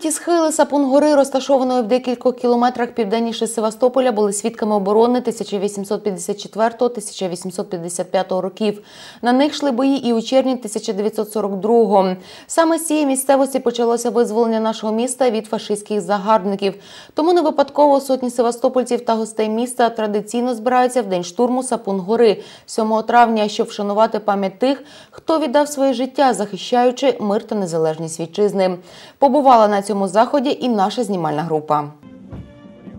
Круті схили Сапун-гори, розташованої в декількох кілометрах південніше Севастополя, були свідками оборони 1854-1855 років. На них йшли бої і у червні 1942-го. Саме з цієї місцевості почалося визволення нашого міста від фашистських загарбників. Тому не випадково сотні севастопольців та гостей міста традиційно збираються в день штурму Сапун-гори 7 травня, щоб вшанувати пам'ять тих, хто віддав своє життя, захищаючи мир та незалежність вітчизни. Побувала на цьому заході і наша знімальна група.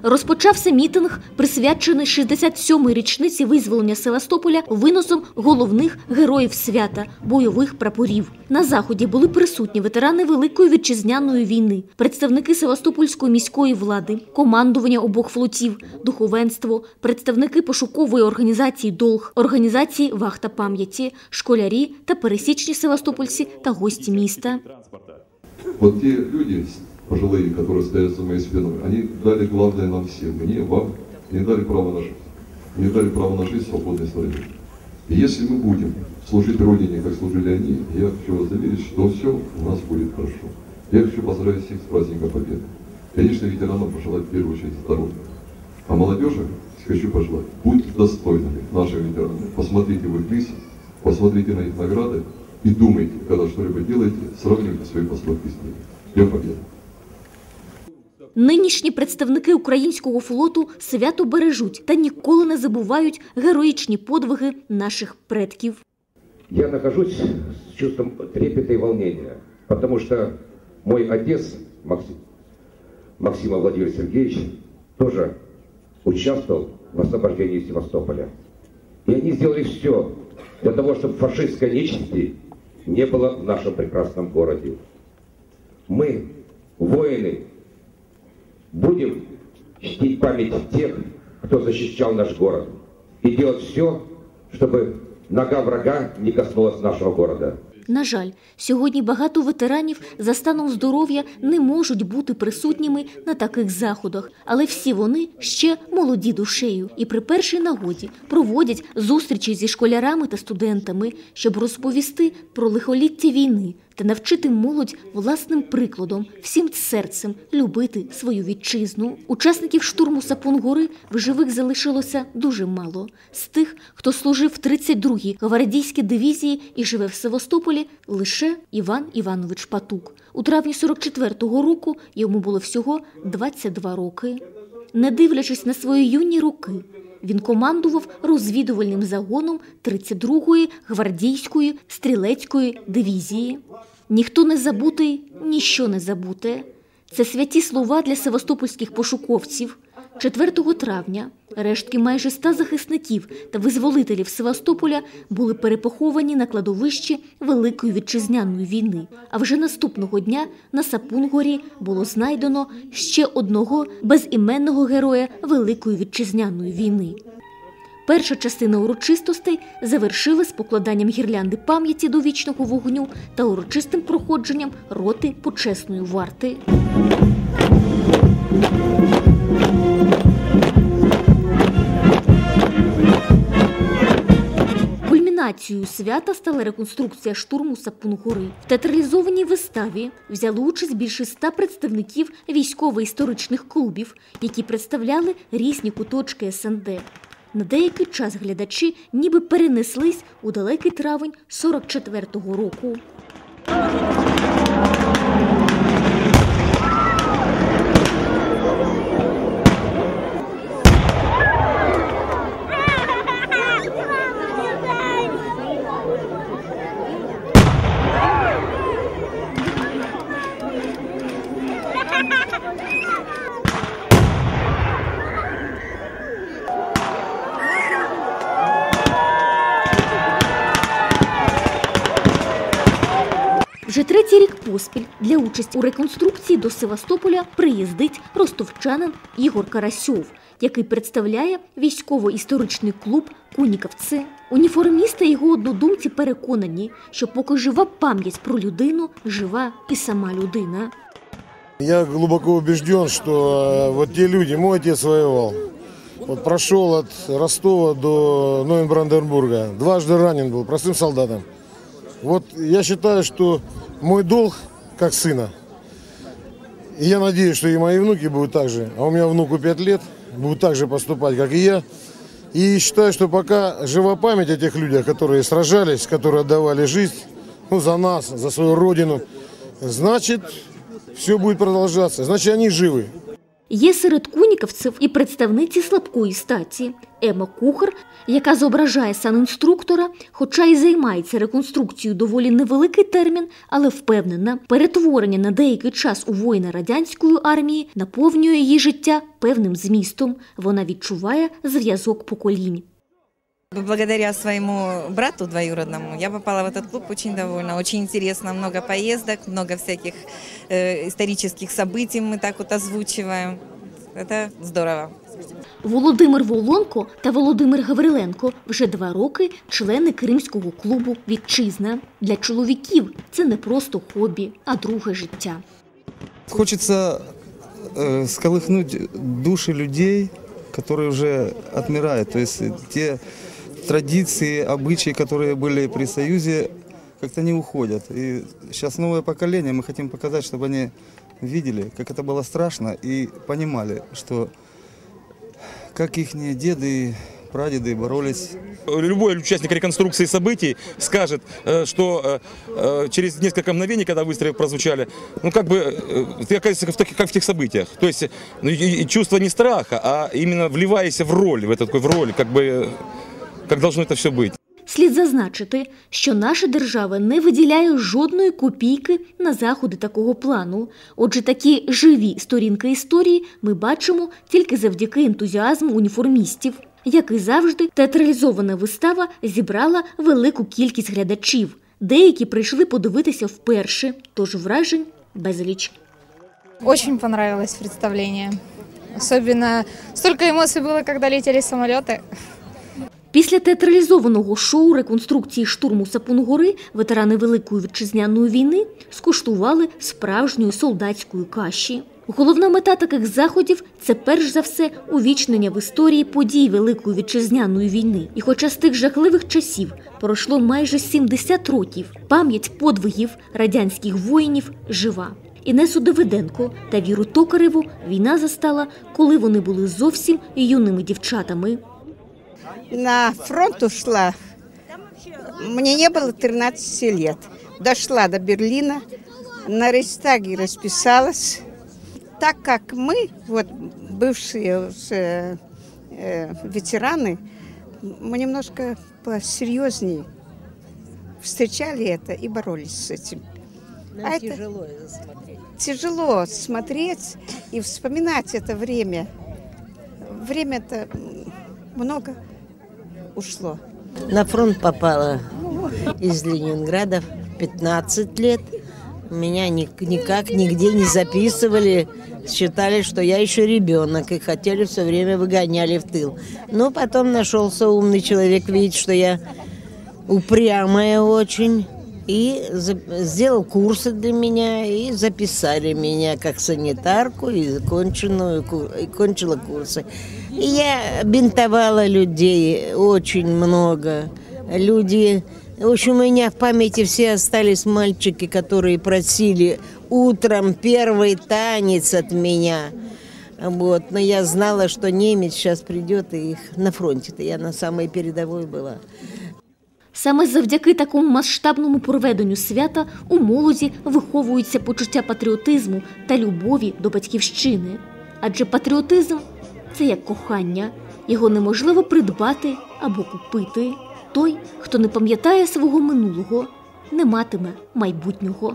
Розпочався мітинг, присвячений 67-й річниці визволення Севастополя виносом головних героїв свята бойових прапорів. На заході були присутні ветерани Великої вітчизняної війни, представники Севастопольської міської влади, командування обох флотів, духовенство, представники пошукової організації Долг, організації Вахта пам'яті, школярі та пересічні севастопольці та гості міста. Вот те люди, пожилые, которые стоят за моей спиной, они дали главное нам всем, мне, вам, не дали право на жизнь. Не дали право на жизнь в свободной стране. И если мы будем служить Родине, как служили они, я хочу вас заверить, что все у нас будет хорошо. Я хочу поздравить всех с праздником Победы. Конечно, ветеранам пожелать в первую очередь здоровья. А молодежи хочу пожелать, будьте достойными наших ветеранов. Посмотрите в их лица, посмотрите на их награды и думайте, когда что-либо делаете, сравнивайте свои поступки с ними. Днем Победы! Нинішні представники українського флоту свято бережуть та ніколи не забувають героїчні подвиги наших предків. Я нахожусь с чувством трепета и волнения, потому что мой отец, Максим, Максима Владимир Сергеевич, тоже участвовал в освобождении Севастополя. И они сделали все для того, чтобы фашистской нечисти не было в нашем прекрасном городе. Мы, воины, будем чтить память тех, кто защищал наш город, и делать все, чтобы нога врага не коснулась нашего города. На жаль, сьогодні багато ветеранів за станом здоров'я не можуть бути присутніми на таких заходах, але всі вони ще молоді душею і при першій нагоді проводять зустрічі зі школярами та студентами, щоб розповісти про лихоліття війни та навчити молодь власним прикладом, всім серцем любити свою вітчизну. Учасників штурму Сапун-гори в живих залишилося дуже мало. З тих, хто служив в 32-й гвардійській дивізії і живе в Севастополі, лише Іван Іванович Патук. У травні 44-го року йому було всього 22 роки. Не дивлячись на свої юні роки, він командував розвідувальним загоном 32-ї гвардійської стрілецької дивізії. Ніхто не забутий, ніщо не забуте. Це святі слова для севастопольських пошуковців. 4 травня рештки майже ста захисників та визволителів Севастополя були перепоховані на кладовищі Великої вітчизняної війни. А вже наступного дня на Сапунгорі було знайдено ще одного безіменного героя Великої вітчизняної війни. Перша частина урочистостей завершилась покладанням гірлянди пам'яті до вічного вогню та урочистим проходженням роти почесної варти. Кульмінацією свята стала реконструкція штурму Сапун-гори. В театралізованій виставі взяли участь більше ста представників військово-історичних клубів, які представляли різні куточки СНД. На деякий час глядачі ніби перенеслись у далекий травень 44-го року. Вже третій рік поспіль для участі у реконструкції до Севастополя приїздить ростовчанин Ігор Карасьов, який представляє військово-історичний клуб Кунікавце. Уніформісти його однодумці переконані, що поки жива пам'ять про людину, жива і сама людина. Я глубоко убежден, что э, вот те люди, мой отец воевал, вот прошел от Ростова до Новенбранденбурга, дважды ранен был, простым солдатом. Вот я считаю, что мой долг как сына И я надеюсь, что и мои внуки будут так же, а у меня внуку 5 лет, будут так же поступать, как и я. И считаю, что пока жива память о тех людях, которые сражались, которые отдавали жизнь ну, за нас, за свою родину, значит, все будет продолжаться. Значит, они живы. Є серед куніківців і представниці слабкої статі Ема Кухар, яка зображає санінструктора, хоча й займається реконструкцією доволі невеликий термін, але впевнена, перетворення на деякий час у воїна радянської армії наповнює її життя певним змістом. Вона відчуває зв'язок поколінь. Благодаря своему брату двоюродному я попала в этот клуб очень довольна. Очень интересно, много поездок, много всяких э, исторических событий мы так вот озвучиваем. Это здорово. Володимир Волонко та Володимир Гавриленко вже два роки члени Кримського клубу Вітчизна. Для чоловіків це не просто хобі, а друге життя. Хочется э, сколыхнуть души людей, которые уже отмирают. То есть э, те традиции, обычаи, которые были при Союзе, как-то не уходят. И сейчас новое поколение, мы хотим показать, чтобы они видели, как это было страшно, и понимали, что как их деды, прадеды боролись Любой участник реконструкции событий скажет, э, что э, э, через несколько мгновений, когда выстрелы прозвучали, ну как бы ты оказываешься в таких, как в тех событиях. То есть ну, чувство не страха, а именно вливаясь в роль, в, этот, в роль, как бы как должно это все быть. Слід зазначити, що наша держава не виділяє жодної копійки на заходи такого плану. Отже, такі живі сторінки історії ми бачимо тільки завдяки ентузіазму уніформістів. Як і завжди, театралізована вистава зібрала велику кількість глядачів. Деякі прийшли подивитися вперше, тож вражень безліч. Очень понравилось представление. Особенно столько эмоций было, когда летели самолеты. Після театралізованого шоу реконструкції штурму Сапунгори ветерани Великої вітчизняної війни скуштували справжньої солдатської каші. Головна мета таких заходів це перш за все увічнення в історії подій Великої вітчизняної війни. І хоча з тих жахливих часів пройшло майже 70 років, пам'ять подвигів радянських воїнів жива. Інесу Давиденко та Віру Токареву війна застала, коли вони були зовсім юними дівчатами. На фронт ушла. Мне не было 13 лет. Дошла до Берлина, на Рейхстаге расписалась. Так как мы, вот бывшие уже, э, ветераны, мы немножко посерьезнее встречали это и боролись с этим. а тяжело смотреть. Тяжело смотреть и вспоминать это время. Время-то много ушло. На фронт попала из Ленинграда в 15 лет. Меня ни- никак нигде не записывали. Считали, что я еще ребенок и хотели все время выгоняли в тыл. Но потом нашелся умный человек, видит, что я упрямая очень. И сделал курсы для меня и записали меня как санитарку и, конченную, ку- и кончила курсы. И я бинтовала людей очень много. Люди, в общем, у меня в памяти все остались мальчики, которые просили утром первый танец от меня. Вот. Но я знала, что немец сейчас придет и их на фронте-то я на самой передовой была. Саме завдяки такому масштабному проведенню свята у молоді виховується почуття патріотизму та любові до батьківщини. Адже патріотизм це як кохання, його неможливо придбати або купити. Той, хто не пам'ятає свого минулого, не матиме майбутнього.